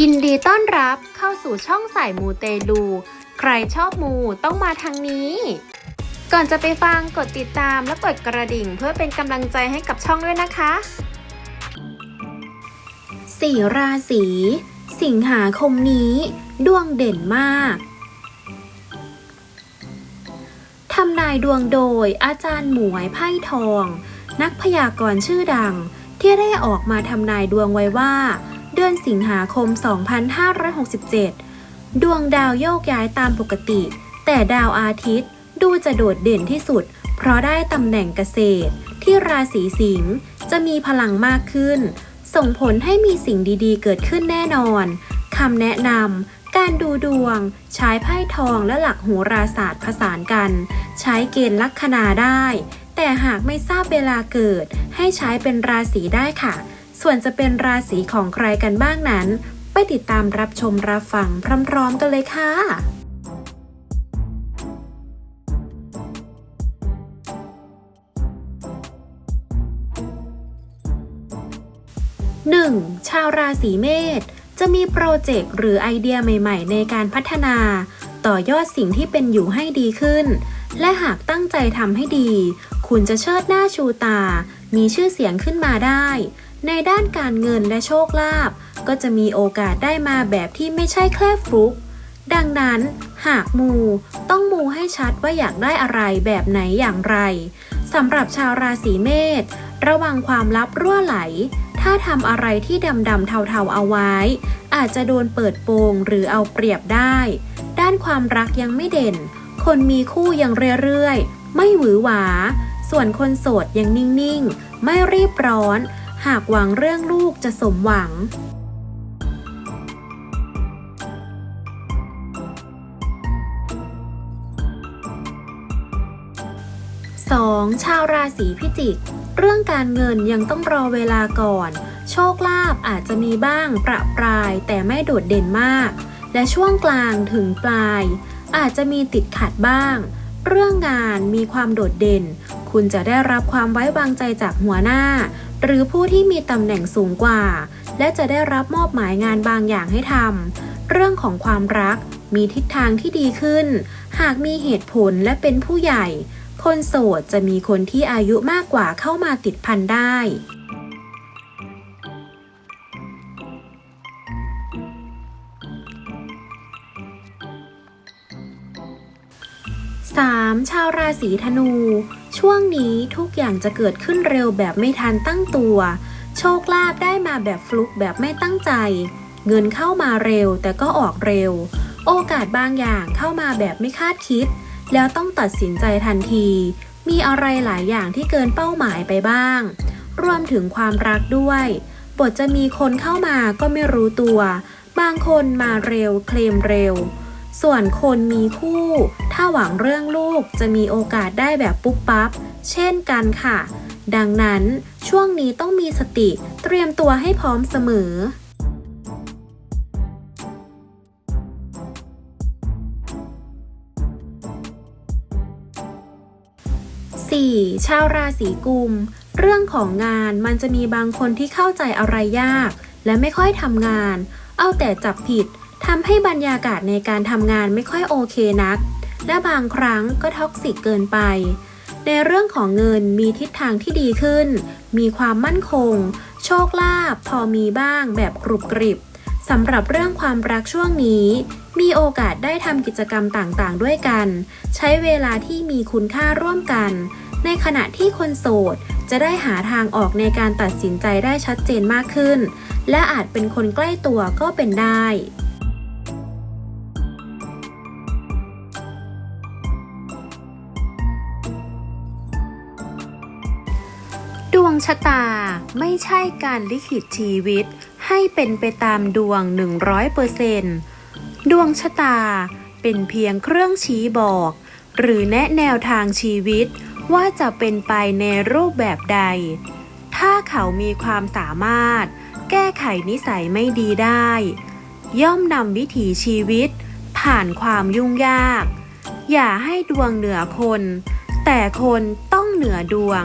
ยินดีต้อนรับเข้าสู่ช่องสายมูเตลู ใครชอบมูต้องมาทางนี้ ก่อนจะไปฟังกดติดตามและกดกระดิ่งเพื่อเป็นกำลังใจให้กับช่องด้วยนะคะสี่ราศีสิงหาคมนี้ดวงเด่นมากทำนายดวงโดยอาจารย์หมวยไพ่ทอง นักพยากรณ์ชื่อดัง ที่ได้ออกมาทำนายดวงไว้ว่า เดือนสิงหาคม 2567 ดวงดาวโยกย้ายตามปกติ แต่ดาวอาทิตย์ดูจะโดดเด่นที่สุด เพราะได้ตำแหน่งเกษตร ที่ราศีสิงห์จะมีพลังมากขึ้น ส่งผลให้มีสิ่งดีๆ เกิดขึ้นแน่นอนคำแนะนำการดูดวงใช้ไพ่ทองและหลักโหราศาสตร์ผสานกัน ใช้เกณฑ์ลัคนาได้ แต่หากไม่ทราบเวลาเกิด ให้ใช้เป็นราศีได้ค่ะ ส่วนจะเป็นราศีของใครกันบ้างนั้น ไปติดตามรับชมรับฟังพร้อมๆกันเลยค่ะ 1. ชาวราศีเมษจะมีโปรเจกต์หรือไอเดียใหม่ ๆ ในการพัฒนา ต่อยอดสิ่งที่เป็นอยู่ให้ดีขึ้น และหากตั้งใจทำให้ดี คุณจะเชิดหน้าชูตา มีชื่อเสียงขึ้นมาได้ ในด้านการเงินและโชคลาภก็จะมีโอกาสได้มาแบบที่ไม่ใช่แค่ฟลุก ดังนั้นหากมูต้องมูให้ชัดว่าอยากได้อะไรแบบไหนอย่างไรสำหรับชาวราศีเมษระวังความลับรั่วไหล ถ้าทำอะไรที่ดำๆเทาๆเอาไว้ อาจจะโดนเปิดโปงหรือเอาเปรียบได้ ด้านความรักยังไม่เด่น คนมีคู่ยังเรื่อยๆ ไม่หวือหวา ส่วนคนโสดยังนิ่งๆ ไม่รีบร้อน หากหวังเรื่องลูกจะสมหวัง 2. ชาวราศีพิจิก เรื่องการเงินยังต้องรอเวลาก่อน โชคลาภอาจจะมีบ้างประปรายแต่ไม่โดดเด่นมาก และช่วงกลางถึงปลาย อาจจะมีติดขัดบ้าง เรื่องงานมีความโดดเด่น คุณจะได้รับความไว้วางใจจากหัวหน้า หรือผู้ที่มีตำแหน่งสูงกว่า และจะได้รับมอบหมายงานบางอย่างให้ทำเรื่องของความรักมีทิศทางที่ดีขึ้น หากมีเหตุผลและเป็นผู้ใหญ่ คนโสดจะมีคนที่อายุมากกว่าเข้ามาติดพันได้ 3. ชาวราศีธนู ช่วงนี้ทุกอย่างจะเกิดขึ้นเร็วแบบไม่ทันตั้งตัว โชคลาภได้มาแบบฟลุกแบบไม่ตั้งใจ เงินเข้ามาเร็วแต่ก็ออกเร็ว โอกาสบางอย่างเข้ามาแบบไม่คาดคิด แล้วต้องตัดสินใจทันที มีอะไรหลายอย่างที่เกินเป้าหมายไปบ้าง รวมถึงความรักด้วย บทจะมีคนเข้ามาก็ไม่รู้ตัว บางคนมาเร็วเคลมเร็ว ส่วนคนมีคู่ ถ้าหวังเรื่องลูกจะมีโอกาสได้แบบปุ๊บปั๊บ เช่นกันค่ะ ดังนั้นช่วงนี้ต้องมีสติเตรียมตัวให้พร้อมเสมอ 4. ชาวราศีกุม เรื่องของงานมันจะมีบางคนที่เข้าใจอะไรยาก และไม่ค่อยทำงาน เอาแต่จับผิด ทำให้บรรยากาศในการทำงานไม่ค่อยโอเคนัก และบางครั้งก็ท็อกซิกเกินไป ในเรื่องของเงินมีทิศทางที่ดีขึ้น มีความมั่นคง โชคลาภพอมีบ้างแบบกรุบกริบสำหรับเรื่องความรักช่วงนี้ มีโอกาสได้ทำกิจกรรมต่างๆ ด้วยกัน ใช้เวลาที่มีคุณค่าร่วมกัน ในขณะที่คนโสดจะได้หาทางออกในการตัดสินใจได้ชัดเจนมากขึ้น และอาจเป็นคนใกล้ตัวก็เป็นได้ ชะตาไม่ใช่การลิขิตชีวิต ให้เป็นไปตามดวง 100%ดวงชะตาเป็นเพียงเครื่องชี้บอก หรือแนะแนวทางชีวิตว่าจะเป็นไปในรูปแบบใด ถ้าเขามีความสามารถ แก้ไขนิสัยไม่ดีได้ ย่อมนำวิถีชีวิต ผ่านความยุ่งยาก อย่าให้ดวงเหนือคน แต่คนต้องเหนือดวง